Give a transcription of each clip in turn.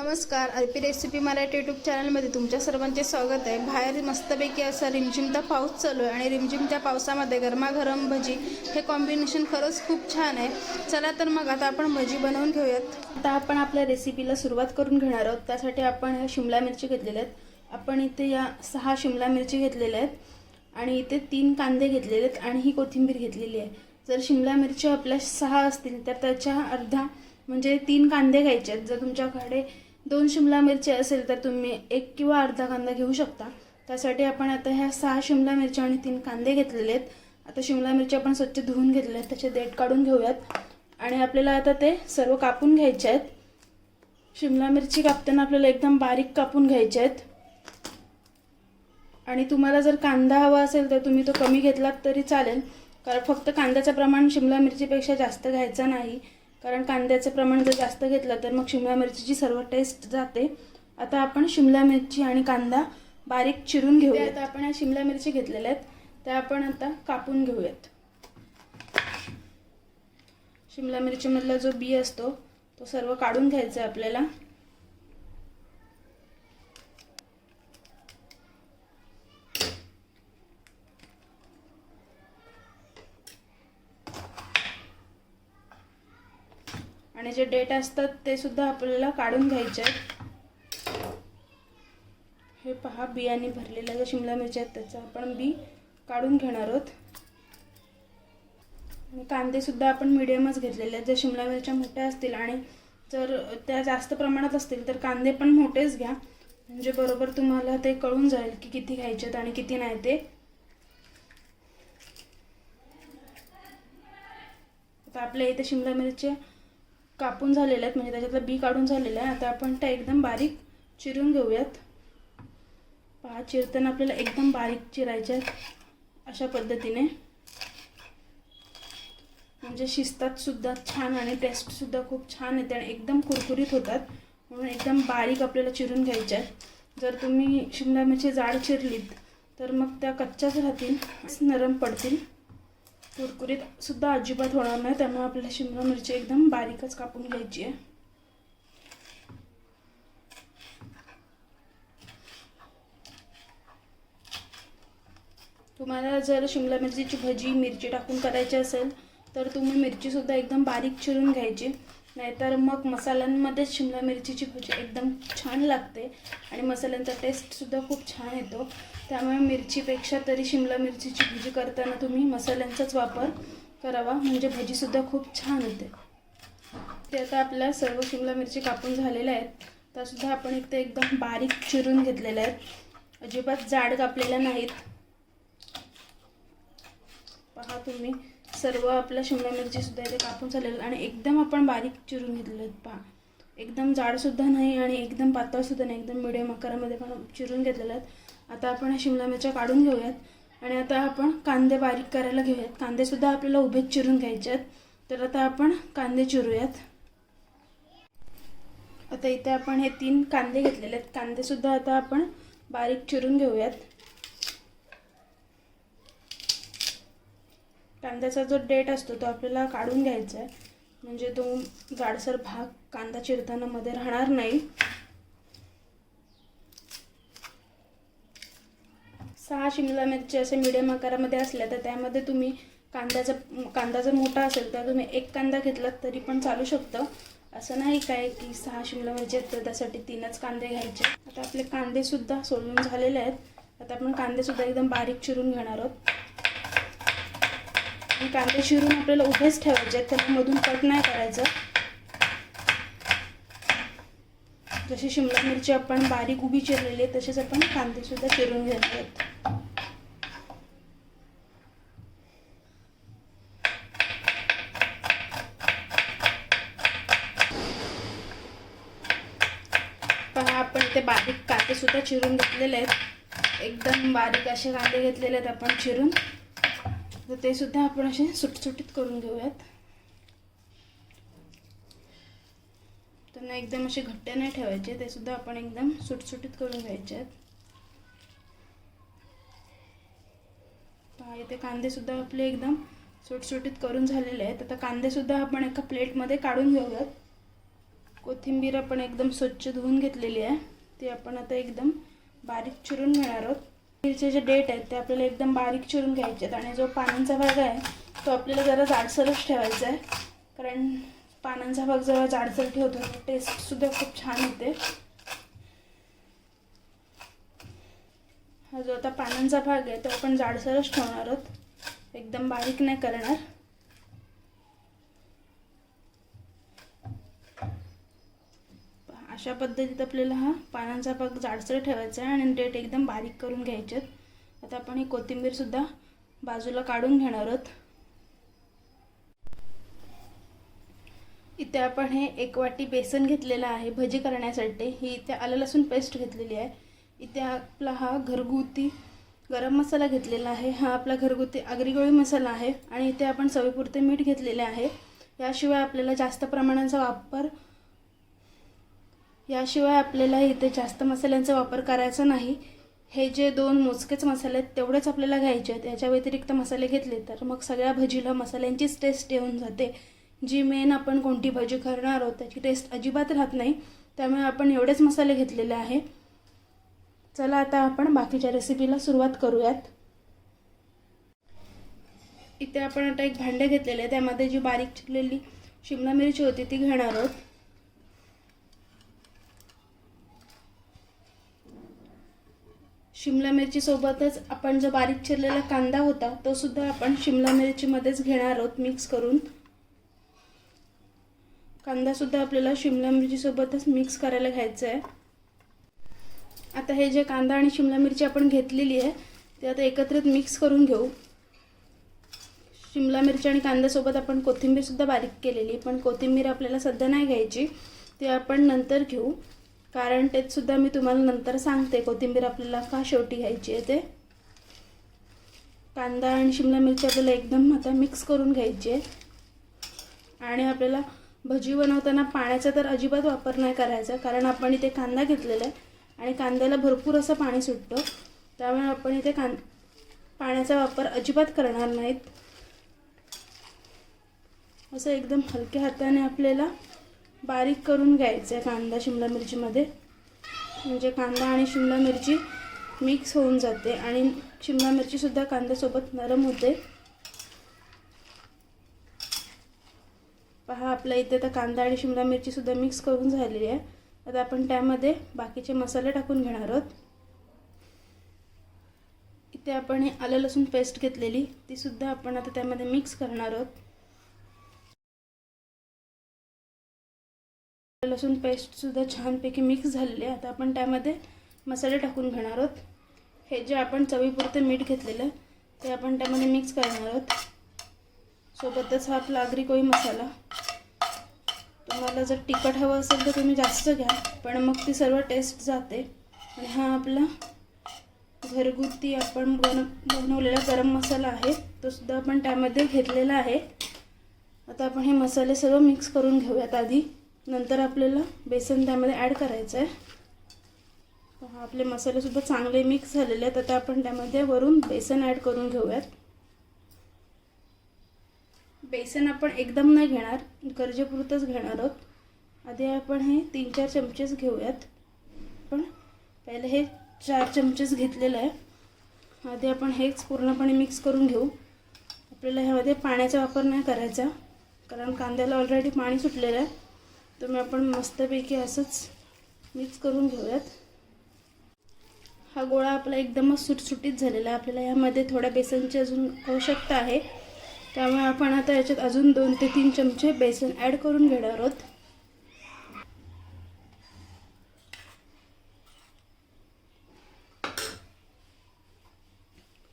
नमस्कार RP recipe Marathi YouTube चॅनलमध्ये तुमच्या सर्वांचे स्वागत आहे. बाहेर मस्तपैकी असा रिमझिमता पाऊस चालू आहे आणि रिमझिमत्या पावसामध्ये गरमागरम भजी हे कॉम्बिनेशन खरंच खूप छान आहे. चला तर मग आता आपण भजी बनवून घेऊयात. आता आपण आपल्या रेसिपीला सुरुवात करून घेणार आहोत. त्यासाठी आपण ह्या शिमला मिरची घेतलेल्या आहेत. आपण इथे या सहा शिमला मिरची घेतलेल्या आहेत आणि इथे तीन कांदे घेतलेले आहेत आणि ही कोथिंबीर घेतलेली आहे. जर शिमला मिरची आपल्या सहा असतील तर त्याच्या अर्धा म्हणजे तीन कांदे घ्यायचे आहेत. जर तुमच्याकडे दोन शिमला मिरची असेल तर तुम्ही एक किंवा अर्धा कांदा घेऊ शकता. त्यासाठी आपण आता ह्या सहा शिमला मिरच्या आणि तीन कांदे घेतलेले आहेत. आता शिमला मिरची आपण स्वच्छ धुवून घेतलेले आहेत. त्याचे देठ काढून घेऊयात. आणि आपल्याला आता ते सर्व कापून घ्यायचे आहेत. शिमला मिरची कापताना आपल्याला एकदम बारीक कापून घ्यायचे आहेत. आणि तुम्हाला जर कांदा हवा असेल तर तुम्ही तो कमी घेतलात तरी चालेल. कारण फक्त कांद्याचं प्रमाण शिमला मिरचीपेक्षा जास्त घ्यायचं नाही. कारण कांद्याचं प्रमाण जर जास्त घेतलं तर मग शिमला मिरचीची सर्व टेस्ट जाते आता आपण शिमला मिरची आणि कांदा बारीक चिरून घेऊया आता आपण या शिमला मिरची घेतलेल्या आहेत. त्या आपण आता कापून घेऊयात. शिमला मिरचीमधला जो बी असतो तो सर्व काढून घ्यायचा आहे आपल्याला. आणि जे डेट असतात ते सुद्धा आपल्याला काढून घ्यायचे आहेत. हे पहा बियाणे भरलेल्या ज्या शिमला मिरच्या आहेत त्याचं आपण बी काढून घेणार आहोत. आणि कांदेसुद्धा आपण मिडियमच घेतलेले आहेत. जर शिमला मिरच्या मोठ्या असतील आणि जर त्या जास्त प्रमाणात असतील तर कांदे पण मोठेच घ्या. म्हणजे बरोबर तुम्हाला ते कळून जाईल की किती घ्यायचे आहेत आणि किती नाही ते. आता आपल्या इथे शिमला मिरच्या कापून झालेल्या आहेत म्हणजे त्याच्यातलं बी काढून झालेलं आहे. आता आपण त्या एकदम बारीक चिरून घेऊयात. पहा चिरताना आपल्याला एकदम बारीक चिरायच्या आहेत अशा पद्धतीने. म्हणजे शिस्तातसुद्धा छान आणि टेस्टसुद्धा खूप छान येते आणि एकदम कुरकुरीत होतात. म्हणून एकदम बारीक आपल्याला चिरून घ्यायच्या आहेत. जर तुम्ही शिमला मिरची जाड चिरलीत तर मग त्या कच्च्याच राहतील नरम पडतील. कुरकुरीत सुद्धा अजिबात होणार नाही. त्यामुळे आपल्याला शिमला मिरची एकदम बारीकच कापून घ्यायची आहे. तुम्हाला जर शिमला मिरचीची भजी मिरची टाकून करायची असेल तर तुम्ही मिरचीसुद्धा एकदम बारीक चिरून घ्यायची. नाहीतर मग मसाल्यांमध्येच शिमला मिरचीची भजी एकदम छान लागते आणि मसाल्यांचा टेस्टसुद्धा खूप छान येतो. त्यामुळे मिरचीपेक्षा तरी शिमला मिरचीची भजी करताना तुम्ही मसाल्यांचाच वापर करावा. म्हणजे भजीसुद्धा खूप छान होते. ते आता आपल्या सर्व शिमला मिरची कापून झालेल्या आहेत. त्यासुद्धा आपण एक तर एकदम बारीक चिरून घेतलेल्या आहेत. अजिबात जाड कापलेल्या नाहीत. पहा तुम्ही सर्व आपल्या शिमला मिरची सुद्धा इथे कापून झालेलं आणि एकदम आपण बारीक चिरून घेतलेले आहेत. पहा एकदम जाडसुद्धा नाही आणि एकदम पातळसुद्धा नाही. एकदम मिडियम आकारामध्ये पण चिरून घेतलेले आहेत. आता आपण ह्या शिमला मिरच्या काढून घेऊयात. आणि आता आपण कांदे बारीक करायला घेऊयात. कांदेसुद्धा आपल्याला उभेच चिरून घ्यायचे आहेत तर आता आपण कांदे चिरूयात. आता इथे आपण हे तीन कांदे घेतलेले आहेत. कांदेसुद्धा आता आपण बारीक चिरून घेऊयात. कांद्याचा जो डेट असतो तो आपल्याला काढून घ्यायचा आहे. म्हणजे तो जाडसर भाग कांदा चिरताना मध्ये राहणार नाही. सहा शिमला मिरची असे मिडियम आकारामध्ये असल्या तर त्यामध्ये तुम्ही कांद्याचा कांदा जर मोठा असेल तर तुम्ही एक कांदा घेतलात तरी पण चालू शकतं. असं नाही काय की सहा शिमला मिरची आहेत तर त्यासाठी तीनच कांदे घ्यायचे. आता आपले कांदेसुद्धा सोलून झालेले आहेत. आता आपण कांदेसुद्धा एकदम बारीक चिरून घेणार आहोत. आणि कांदे चिरून आपल्याला उभेच ठेवायचे आहेत त्यांना मधून कट नाही करायचं. जशी शिमला मिरची आपण बारीक उभी चिरलेली आहे तसेच आपण कांदेसुद्धा चिरून घेणार आहेत पहा आपण ते बारीक कांदे सुद्धा चिरून घेतलेले आहेत. एकदम बारीक असे कांदे घेतलेले आहेत आपण चिरून. तर ते सुद्धा आपण असे सुटसुटीत करून घेऊयात. त्यांना एकदम असे घट्ट नाही ठेवायचे ते सुद्धा आपण एकदम सुटसुटीत करून घ्यायचे आहेत. ते इथे कांदे सुद्धा आपले एकदम सुटसुटीत करून झालेले आहेत. आता कांदे सुद्धा आपण एका प्लेटमध्ये काढून घेऊयात. कोथिंबीर आपण एकदम स्वच्छ धुवून घेतलेली आहे. ते आपण आता एकदम बारीक चिरून घेणार आहोत. मिरचे जे डेट आहेत ते आपल्याला एकदम बारीक चिरून घ्यायचे आहेत आणि जो पानांचा भाग आहे तो आपल्याला जरा जाडसरच ठेवायचा आहे. कारण पानांचा भाग जरा जाडसर ठेवतो टेस्टसुद्धा खूप छान येते. हा जो आता पानांचा भाग आहे तो आपण जाडसरच ठेवणार आहोत. एकदम बारीक नाही करणार. अशा पद्धतीत आपल्याला हा पानांचा भाग जाडसर ठेवायचा आहे आणि डेट एकदम बारीक करून घ्यायचे आहेत. आता आपण ही कोथिंबीरसुद्धा बाजूला काढून घेणार आहोत. इथे आपण हे एक वाटी बेसन घेतलेलं आहे भजी करण्यासाठी. ही इथे आलं लसूण पेस्ट घेतलेली आहे. इथे आपला हा घरगुती गरम मसाला घेतलेला आहे. हा आपला घरगुती आगरी मसाला आहे आणि इथे आपण चवीपुरते मीठ घेतलेले आहे. याशिवाय आपल्याला जास्त प्रमाणाचा वापर याशिवाय आपल्याला इथे जास्त मसाल्यांचा वापर करायचा नाही. हे जे दोन मोजकेच मसाले आहेत तेवढेच आपल्याला घ्यायचे आहेत. याच्या व्यतिरिक्त मसाले घेतले तर मग सगळ्या भजीला मसाल्यांचीच टेस्ट येऊन जाते. जी मेन आपण कोणती भजी करणार आहोत त्याची टेस्ट अजिबात राहत नाही. त्यामुळे आपण एवढेच मसाले घेतलेले आहे. चला आता आपण बाकीच्या रेसिपीला सुरुवात करूयात. इथे आपण आता एक भांडे घेतलेले आहे. त्यामध्ये जी बारीक चिरलेली शिमला मिरची होती ती घेणार आहोत. शिमला मिरचीसोबतच आपण जो बारीक चिरलेला कांदा होता तो सुद्धा आपण शिमला मिरचीमध्येच घेणार आहोत मिक्स करून. कांदासुद्धा आपल्याला शिमला मिरचीसोबतच मिक्स करायला घ्यायचं आहे आता हे जे कांदा आणि शिमला मिरची आपण घेतलेली आहे ते आता एकत्रित मिक्स करून घेऊ. शिमला मिरची आणि कांद्यासोबत आपण कोथिंबीर सुद्धा बारीक केलेली पण कोथिंबीर आपल्याला सध्या नाही घ्यायची ते आपण नंतर घेऊ. कारण तेच सुद्धा मी तुम्हाला नंतर सांगते. कोथिंबीर आपल्याला का शेवटी घ्यायची आहे ते? कांदा आणि शिमला मिरची आपल्याला एकदम आता मिक्स करून घ्यायची आहे. आणि आपल्याला भजी बनवताना पाण्याचा तर अजिबात वापर नाही करायचा कारण आपण इथे कांदा घेतलेला आहे आणि कांद्याला भरपूर असं पाणी सुटतं. त्यामुळे आपण इथे कां पाण्याचा वापर अजिबात करणार नाहीत. असं एकदम हलक्या हाताने आपल्याला बारीक करून घ्यायचं आहे कांदा शिमला मिरचीमध्ये. म्हणजे कांदा आणि शिमला मिरची मिक्स होऊन जाते. आणि शिमला मिरचीसुद्धा कांद्यासोबत नरम होते. पहा आपल्या इथे तर कांदा आणि शिमला मिरचीसुद्धा मिक्स करून झालेली आहे. आता आपण त्यामध्ये बाकीचे मसाले टाकून घेणार आहोत. इथे आपण हे आलं लसूण पेस्ट घेतलेली तीसुद्धा आपण आता त्यामध्ये मिक्स करणार आहोत. लसूण पेस्टसुद्धा छानपैकी मिक्स झालेली आहे. आता आपण त्यामध्ये मसाले टाकून घेणार आहोत. हे जे आपण चवीपुरते मीठ घेतलेलं आहे ते आपण त्यामध्ये मिक्स करणार आहोत. सोबतच हा आपला आगरी कोळी मसाला. तुम्हाला जर तिखट हवं असेल तर तुम्ही जास्त घ्या पण मग ती सर्व टेस्ट जाते. आणि हा आपला घरगुती आपण बन बनवलेला गरम मसाला आहे. तो सुद्धा आपण त्यामध्ये घेतलेला आहे. आता आपण हे मसाले सर्व मिक्स करून घेऊयात आधी. नंतर आपल्याला बेसन त्यामध्ये ॲड करायचं आहे हा आपले मसालेसुद्धा चांगले मिक्स झालेले आहेत. आता आपण त्यामध्ये वरून बेसन ॲड करून घेऊयात. बेसन आपण एकदम नाही घेणार गरजेपुरतंच घेणार आहोत. आधी आपण हे तीन चार चमचेच घेऊयात. पण पहिले हे चार चमचेच घेतलेलं आहे. आधी आपण हेच पूर्णपणे मिक्स करून घेऊ. आपल्याला ह्यामध्ये पाण्याचा वापर नाही करायचा कारण कांद्याला ऑलरेडी पाणी सुटलेलं आहे. तर आपण मस्तपैकी असंच मिक्स करून घेऊयात. हा गोळा आपला एकदमच सुटसुटीत झालेला आपल्याला यामध्ये थोड्या बेसनची अजून आवश्यकता आहे. त्यामुळे आपण आता याच्यात अजून दोन ते तीन चमचे बेसन ॲड करून घेणार आहोत.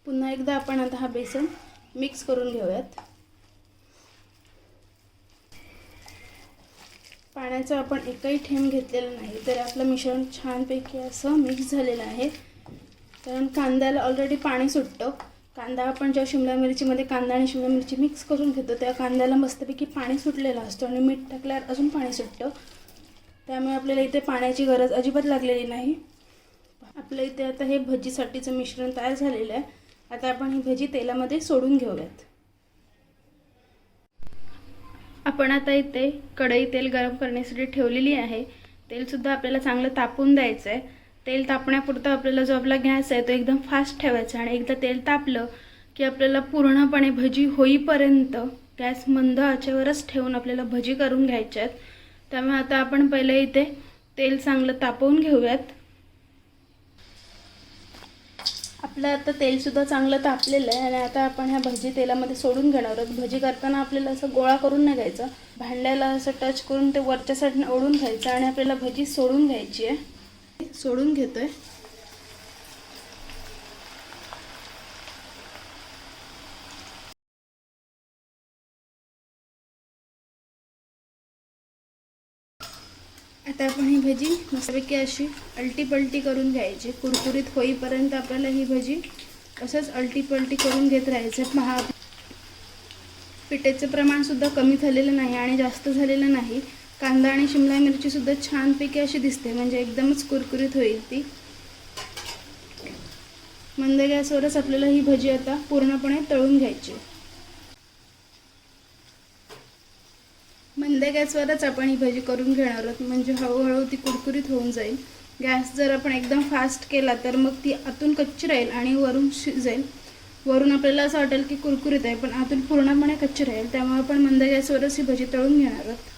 पुन्हा एकदा आपण आता हा बेसन मिक्स करून घेऊयात. पाण्याचं आपण एकही थेंब घेतलेला नाही तर आपलं मिश्रण छानपैकी असं मिक्स झालेलं आहे. कारण कांद्याला ऑलरेडी पाणी सुटतं. कांदा आपण जेव्हा शिमला मिरचीमध्ये कांदा आणि शिमला मिरची मिक्स करून घेतो तेव्हा कांद्याला मस्तपैकी पाणी सुटलेलं असतं आणि मीठ टाकल्यावर अजून पाणी सुटतं. त्यामुळे आपल्याला इथे पाण्याची गरज अजिबात लागलेली नाही. आपल्या इथे आता हे भजीसाठीचं मिश्रण तयार झालेलं आहे. आता आपण ही भजी तेलामध्ये सोडून घेऊयात. आपण आता इथे कढई तेल गरम करण्यासाठी ठेवलेली आहे. तेलसुद्धा आपल्याला चांगलं तापून द्यायचं आहे तेल तापण्यापुरतं आपल्याला जो आपला गॅस आहे तो एकदम फास्ट ठेवायचा आणि एकदा तेल तापलं की आपल्याला पूर्णपणे भजी होईपर्यंत गॅस मंद आचेवरच ठेवून आपल्याला भजी करून घ्यायच्या आहेत त्यामुळे आता आपण पहिले इथे तेल चांगलं तापवून घेऊयात. आपलं आता तेलसुद्धा चांगलं तापलेलं आहे आणि आता आपण ह्या भजी तेलामध्ये सोडून घेणार आहोत. भजी करताना आपल्याला असं गोळा करून नाही घ्यायचं. भांड्याला असं टच करून ते वरच्या साईडनं ओढून घ्यायचं आणि आपल्याला भजी सोडून घ्यायची आहे. सोडून घेतो आहे आपण ही भजी मस्तपैकी अशी अलटीपलटी करून घ्यायची. कुरकुरीत होईपर्यंत आपल्याला ही भजी असंच अलटीपलटी करून घेत राहायचं. पहा पिठेचं प्रमाणसुद्धा कमी झालेलं नाही आणि जास्त झालेलं नाही. कांदा आणि शिमला मिरचीसुद्धा छानपैकी अशी दिसते म्हणजे एकदमच कुरकुरीत होईल ती. मंद गॅसवरच आपल्याला ही भजी आता पूर्णपणे तळून घ्यायची. मंद गॅसवरच आपण ही भजी करून घेणार आहोत. म्हणजे हळूहळू ती कुरकुरीत होऊन जाईल. गॅस जर आपण एकदम फास्ट केला तर मग ती आतून कच्ची राहील आणि वरून शिजेल. वरून आपल्याला असं वाटेल की कुरकुरीत आहे पण आतून पूर्णपणे कच्ची राहील. त्यामुळे आपण मंद गॅसवरच ही भजी तळून घेणार आहोत.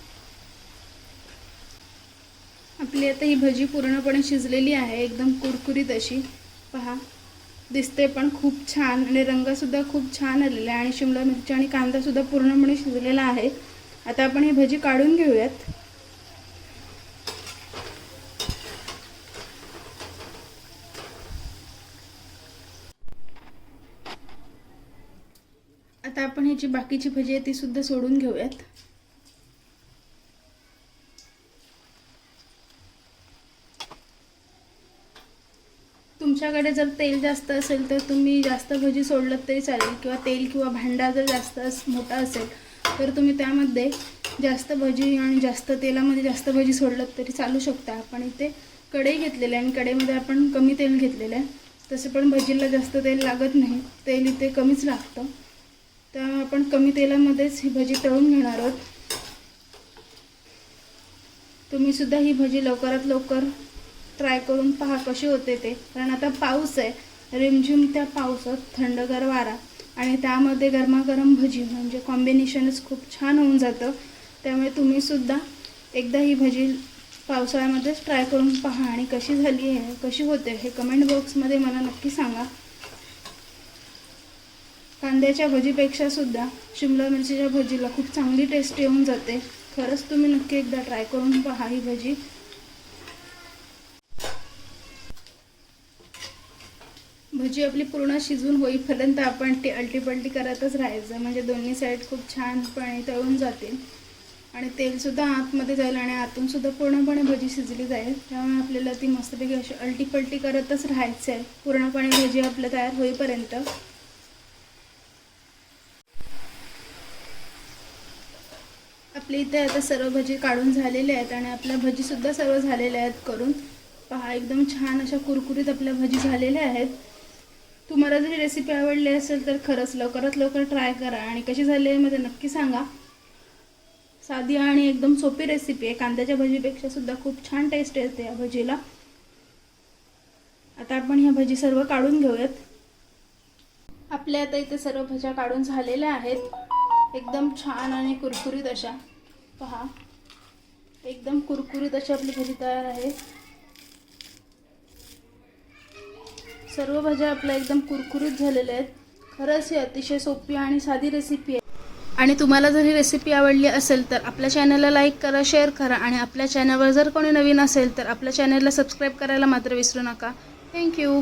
आपली आता ही भजी पूर्णपणे शिजलेली आहे एकदम कुरकुरीत अशी. पहा दिसते पण खूप छान आणि रंगसुद्धा खूप छान आलेला आहे. आणि शिमला मिरची आणि कांदासुद्धा पूर्णपणे शिजलेला आहे. आता आपण ही भजी काढून घेऊयात. आता आपण ह्याची बाकीची भजी आहे ती सुद्धा सोडून घेऊयात. तुमच्याकडे जर तेल जास्त असेल तर तुम्ही जास्त भजी सोडलं तरी चालेल किंवा तेल किंवा भांडा जर जास्त मोठा असेल तर तुम्ही त्यामध्ये जास्त भजी आणि जास्त तेलामध्ये जास्त भजी सोडलं तरी चालू शकता. आपण इथे कढई घेतलेली आहे आणि कढईमध्ये आपण कमी तेल घेतलेलं आहे. तसं पण भजीला जास्त तेल लागत नाही. तेल इथे कमीच लागतं. त्यामुळे आपण कमी तेलामध्येच ही भजी तळून घेणार आहोत. तुम्ही सुद्धा ही भजी लवकरात लवकर ट्राय करून पहा कशी होते ते. कारण आता पाऊस आहे. रिमझिम त्या पावसात थंडगार वारा. आणि त्यामध्ये गरमागरम भजी म्हणजे कॉम्बिनेशनच खूप छान होऊन जातं. त्यामुळे तुम्हीसुद्धा एकदा ही भजी पावसाळ्यामध्येच ट्राय करून पहा आणि कशी झाली आहे कशी होते हे कमेंट बॉक्समध्ये मला नक्की सांगा. कांद्याच्या भजीपेक्षासुद्धा शिमला मिरचीच्या भजीला खूप चांगली टेस्ट येऊन जाते. खरंच तुम्ही नक्की एकदा ट्राय करून पहा ही भजी. भजी आपली पूर्ण शिजून होईपर्यंत आपण ती अलटीपलटी करतच राहायचं. म्हणजे दोन्ही साईड खूप छानपणे तळून जातील. आणि तेलसुद्धा आतमध्ये जाईल आणि आतून सुद्धा पूर्णपणे भजी शिजली जाईल. त्यामुळे आपल्याला ती मस्तपैकी अशी अलटीपलटी करतच राहायचं आहे पूर्णपणे भजी आपलं तयार होईपर्यंत. आपली इथे आता सर्व भजी काढून झालेल्या आहेत आणि आपल्या भजीसुद्धा सर्व झालेल्या आहेत करून. पहा एकदम छान अशा कुरकुरीत आपल्या भजी झालेल्या आहेत. तुम्हाला जर ही रेसिपी आवडली असेल तर खरंच लवकरात लवकर ट्राय करा. आणि कशी झाली आहे मध्ये नक्की सांगा. साधी आणि एकदम सोपी रेसिपी आहे. कांद्याच्या भजीपेक्षा सुद्धा खूप छान टेस्ट येते या भजीला. आता आपण ह्या भजी सर्व काढून घेऊयात. आपल्या आता इथे सर्व भज्या काढून झालेल्या आहेत. एकदम छान आणि कुरकुरीत अशा. पहा. एकदम कुरकुरीत अशी आपली भजी तयार आहे. सर्व भाज्या आपल्या एकदम कुरकुरीत झालेल्या आहेत. खरंच ही अतिशय सोपी आणि साधी रेसिपी आहे. आणि तुम्हाला जर ही रेसिपी आवडली असेल तर आपल्या चॅनलला लाईक करा शेअर करा आणि आपल्या चॅनलवर जर कोणी नवीन असेल तर आपल्या चॅनलला सबस्क्राईब करायला मात्र विसरू नका. थँक्यू